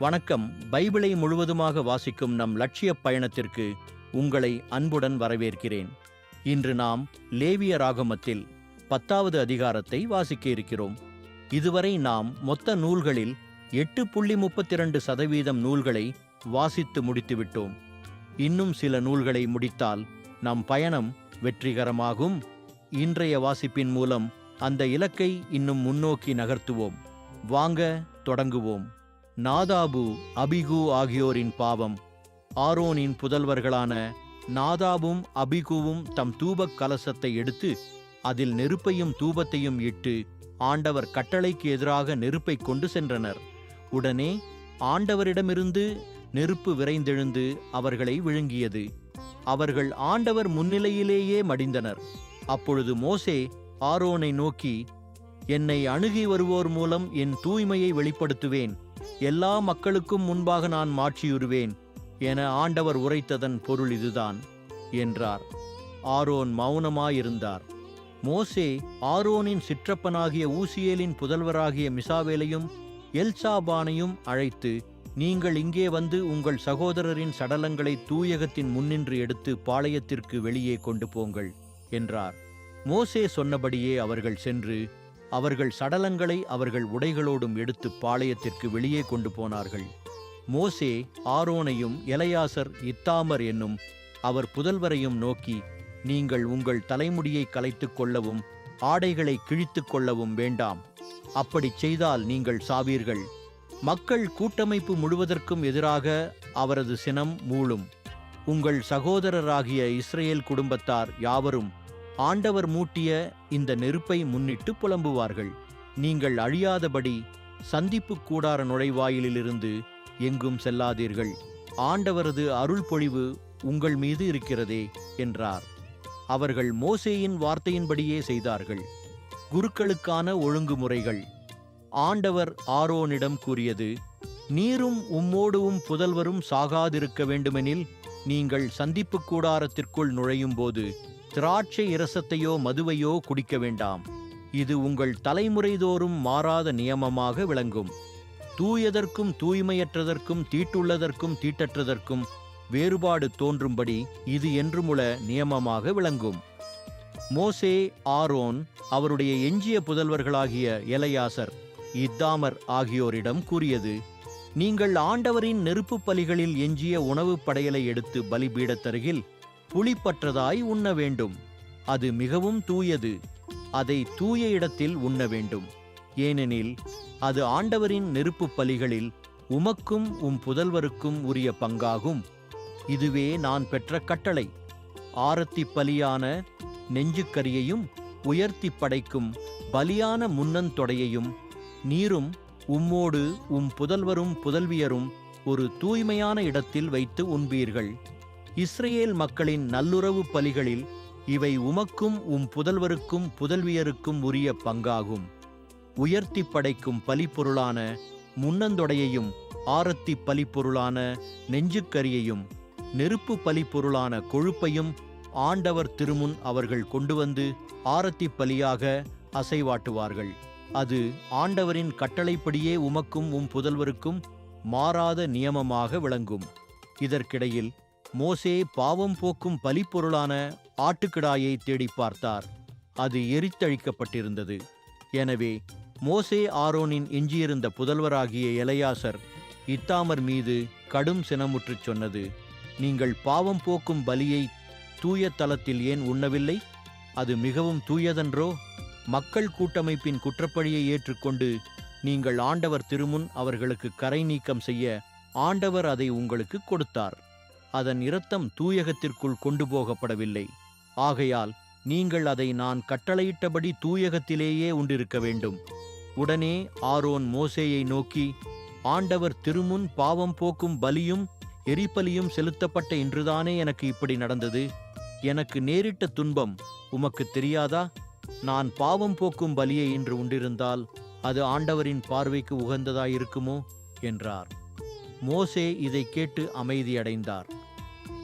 வணக்கம். பைபிளை முழுவதுமாக வாசிக்கும் நம் லட்சிய பயணத்திற்கு உங்களை அன்புடன் வரவேற்கிறேன். இன்று நாம் லேவிய ராகமத்தில் பத்தாவது அதிகாரத்தை வாசிக்க இருக்கிறோம். இதுவரை நாம் மொத்த நூல்களில் எட்டு புள்ளி முப்பத்தி இரண்டு சதவீதம் நூல்களை வாசித்து முடித்துவிட்டோம். இன்னும் சில நூல்களை முடித்தால் நம் பயணம் வெற்றிகரமாகும். இன்றைய வாசிப்பின் மூலம் அந்த இலக்கை இன்னும் முன்னோக்கி நகர்த்துவோம். வாங்க தொடங்குவோம். நாதாபு அபிகு ஆகியோரின் பாவம். ஆரோனின் புதல்வர்களான நாதாபும் அபிகுவும் தம் தூபக் கலசத்தை எடுத்து அதில் நெருப்பையும் தூபத்தையும் இட்டு ஆண்டவர் கட்டளைக்கு எதிராக நெருப்பை கொண்டு சென்றனர். உடனே ஆண்டவரிடமிருந்து நெருப்பு விரைந்தெழுந்து அவர்களை விழுங்கியது. அவர்கள் ஆண்டவர் முன்னிலையிலேயே மடிந்தனர். அப்பொழுது மோசே ஆரோனை நோக்கி என்னை அணுகி வருவோர் மூலம் என் தூய்மையை வெளிப்படுத்துவேன். எல்லா மக்களுக்கும் முன்பாக நான் மாற்றியுறுவேன் என ஆண்டவர் உரைத்ததன் பொருள் இதுதான் என்றார். ஆரோன் மௌனமாயிருந்தார். மோசே ஆரோனின் சிற்றப்பனாகிய ஊசியேலின் புதல்வராகிய மிசாவேலையும் எல்சாபானையும் அழைத்து நீங்கள் இங்கே வந்து உங்கள் சகோதரரின் சடலங்களை தூயகத்தின் முன்னின்று எடுத்து பாளையத்திற்கு வெளியே கொண்டு போங்கள் என்றார். மோசே சொன்னபடியே அவர்கள் சென்று அவர்கள் சடலங்களை அவர்கள் உடைகளோடும் எடுத்து பாளையத்திற்கு வெளியே கொண்டு போனார்கள். மோசே ஆரோனையும் எலையாசர் இத்தாமர் என்னும் அவர் புதல்வரையும் நோக்கி நீங்கள் உங்கள் தலைமுடியை கலைத்துக் கொள்ளவும் ஆடைகளை கிழித்துக் கொள்ளவும் வேண்டாம். அப்படிச் செய்தால் நீங்கள் சாவீர்கள். மக்கள் கூட்டமைப்பு முழுவதற்கும் எதிராக அவரது சினம் மூளும் உங்கள் சகோதரராகிய இஸ்ரேல் குடும்பத்தார் யாவரும் ஆண்டவர் மூட்டிய இந்த நெருப்பை முன்னிட்டு புலம்புவார்கள். நீங்கள் அழியாதபடி சந்திப்பு கூடார நுழைவாயிலிலிருந்து எங்கும் செல்லாதீர்கள். ஆண்டவரது அருள் பொழிவு உங்கள் மீது இருக்கிறதே என்றார். அவர்கள் மோசேயின் வார்த்தையின்படியே செய்தார்கள். குருக்களுக்கான ஒழுங்குமுறைகள். ஆண்டவர் ஆரோனிடம் கூறியது நீரும் உம்மோடுவும் புதல்வரும் சாகாதிருக்க வேண்டுமெனில் நீங்கள் சந்திப்பு கூடாரத்திற்குள் நுழையும் போது திராட்சை இரசத்தையோ மதுவையோ குடிக்க வேண்டாம். இது உங்கள் தலைமுறைதோறும் மாறாத நியமமாக விளங்கும். தூயதற்கும் தூய்மையற்றதற்கும் தீட்டுள்ளதற்கும் தீட்டற்றதற்கும் வேறுபாடு தோன்றும்படி இது என்றுமுள நியமமாக விளங்கும். மோசே ஆரோன் அவருடைய எஞ்சிய புதல்வர்களாகிய எலையாசர் இத்தாமர் ஆகியோரிடம் கூறியது நீங்கள் ஆண்டவரின் நெருப்புப் பலிகளில் எஞ்சிய உணவுப் படையலை எடுத்து பலிபீடத்தருகில் புளிப்பற்றதாய் உண்ண வேண்டும். அது மிகவும் தூயது. அதை தூய இடத்தில் உண்ண வேண்டும். ஏனெனில் அது ஆண்டவரின் நெருப்புப் பலிகளில் உமக்கும் உம் புதல்வருக்கும் உரிய பங்காகும். இதுவே நான் பெற்ற கட்டளை. ஆரத்தி பலியான நெஞ்சுக்கரியையும் உயர்த்தி படைக்கும் பலியான முன்னந்தொடையையும் நீரும் உம்மோடு உம் புதல்வரும் புதல்வியரும் ஒரு தூய்மையான இடத்தில் வைத்து உண்பீர்கள். இஸ்ரேல் மக்களின் நல்லுறவு பலிகளில் இவை உமக்கும் உம் புதல்வருக்கும் புதல்வியருக்கும் உரிய பங்காகும். உயர்த்தி படைக்கும் பலிப்பொருளான முன்னந்தொடையையும் ஆரத்தி பலிப்பொருளான நெஞ்சுக்கரியையும் நெருப்பு பலிப்பொருளான கொழுப்பையும் ஆண்டவர் திருமுன் அவர்கள் கொண்டு வந்து ஆரத்தி பலியாக அசைவாட்டுவார்கள். அது ஆண்டவரின் கட்டளைப்படியே உமக்கும் உம் புதல்வருக்கும் மாறாத நியமமாக விளங்கும். இதற்கிடையில் மோசே பாவம் போக்கும் பலிப்பொருளான ஆட்டுக்கிடாயை தேடி பார்த்தார். அது எரித்தழிக்கப்பட்டிருந்தது. எனவே மோசே ஆரோனின் எஞ்சியிருந்த புதல்வராகிய இளையாசர் இத்தாமர் மீது கடும் சினமுற்றுச் சொன்னது நீங்கள் பாவம் போக்கும் பலியை தூய தலத்தில் ஏன் உண்ணவில்லை? அது மிகவும் தூயதன்றோ? மக்கள் கூட்டமைப்பின் குற்றப்பழியை ஏற்றுக்கொண்டு நீங்கள் ஆண்டவர் திருமுன் அவர்களுக்கு கரை நீக்கம் செய்ய ஆண்டவர் அதை உங்களுக்கு கொடுத்தார். அதன் இரத்தம் தூயகத்திற்குள் கொண்டு போகப்படவில்லை. ஆகையால் நீங்கள் அதை நான் கட்டளையிட்டபடி தூயகத்திலேயே உண்டிருக்க வேண்டும். உடனே ஆரோன் மோசேயை நோக்கி ஆண்டவர் திருமுன் பாவம் போக்கும் பலியும் எரிபலியும் செலுத்தப்பட்ட இன்றுதானே எனக்கு இப்படி நடந்தது? எனக்கு நேரிட்ட துன்பம் உமக்கு தெரியாதா? நான் பாவம் போக்கும் பலியை இன்று உண்டிருந்தால் அது ஆண்டவரின் பார்வைக்கு உகந்ததாயிருக்குமோ? என்றார். மோசே இதை கேட்டு அமைதியடைந்தார்.